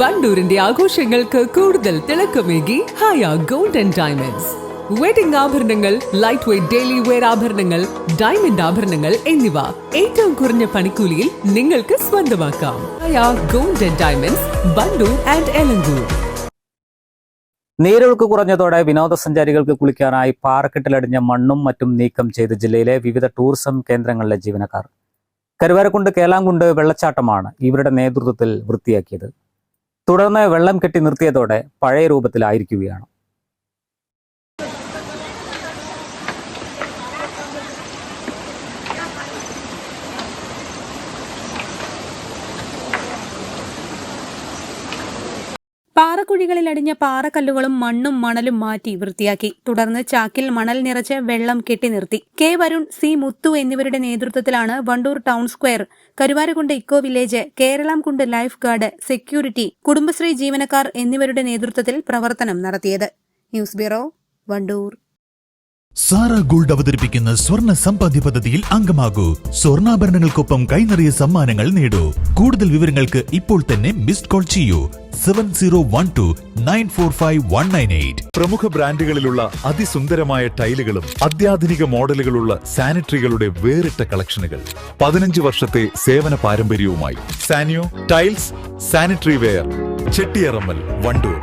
വണ്ടൂരിന്റെ ആഘോഷങ്ങൾക്ക് കൂടുതൽ തിളക്കമേകി ഹായ ഗോൾഡൻ ഡയമണ്ട്സ്. വെഡിംഗ് ആഭരണങ്ങൾ ലൈറ്റ് വെയ്റ്റ് ഡെയിലി വെയർ ആഭരണങ്ങൾ ഡയമണ്ട് ആഭരണങ്ങൾ എന്നിവ ഏറ്റവും കുറഞ്ഞ പണിക്കൂലിയിൽ നിങ്ങൾക്ക് സ്വന്തമാക്കാം. Haya golden diamonds Wandoor and Elankur. നീരൊഴുക്ക് കുറഞ്ഞതോടെ വിനോദസഞ്ചാരികൾക്ക് കുളിക്കാനായി പാറക്കെട്ടിലടിഞ്ഞ മണ്ണും മറ്റും നീക്കം ചെയ്ത് ജില്ലയിലെ വിവിധ ടൂറിസം കേന്ദ്രങ്ങളിലെ ജീവനക്കാർ. കരുവാരക്കുണ്ട് കേലാംകുണ്ട് വെള്ളച്ചാട്ടമാണ് ഇവരുടെ നേതൃത്വത്തിൽ വൃത്തിയാക്കിയത്. തുടർന്ന് വെള്ളം കെട്ടി നിർത്തിയതോടെ പഴയ രൂപത്തിലായിരിക്കുകയാണ്. പാറക്കുഴികളിൽ അടിഞ്ഞ പാറക്കല്ലുകളും മണ്ണും മണലും മാറ്റി വൃത്തിയാക്കി. തുടർന്ന് ചാക്കിൽ മണൽ നിറച്ച് വെള്ളം കെട്ടി നിർത്തി. കെ വരുൺ സി മുത്തു എന്നിവരുടെ നേതൃത്വത്തിലാണ് Wandoor town square Karuvarakundu eco village Keralamkundu life guard security Kudumbashree ജീവനക്കാർ എന്നിവരുടെ നേതൃത്വത്തിൽ പ്രവർത്തനം നടത്തിയത്. News bureau Wandoor. Sara gold അവതരിപ്പിക്കുന്ന സ്വർണ സമ്പാദ്യ പദ്ധതിയിൽ അംഗമാകൂ. സ്വർണാഭരണങ്ങൾക്കൊപ്പം കൈനിറിയ സമ്മാനങ്ങൾ നേടൂ. കൂടുതൽ വിവരങ്ങൾക്ക് ഇപ്പോൾ തന്നെ മിസ്ഡ് കോൾ ചെയ്യൂ. Seven zero one two nine four five one nine eight പ്രമുഖ ബ്രാൻഡുകളിലുള്ള അതിസുന്ദരമായ ടൈലുകളും അത്യാധുനിക മോഡലുകളുള്ള സാനിറ്ററികളുടെ വേറിട്ട കളക്ഷനുകൾ. പതിനഞ്ച് വർഷത്തെ സേവന പാരമ്പര്യവുമായി Sanyo tiles sanitary ware Chettiyarammal Wandoor.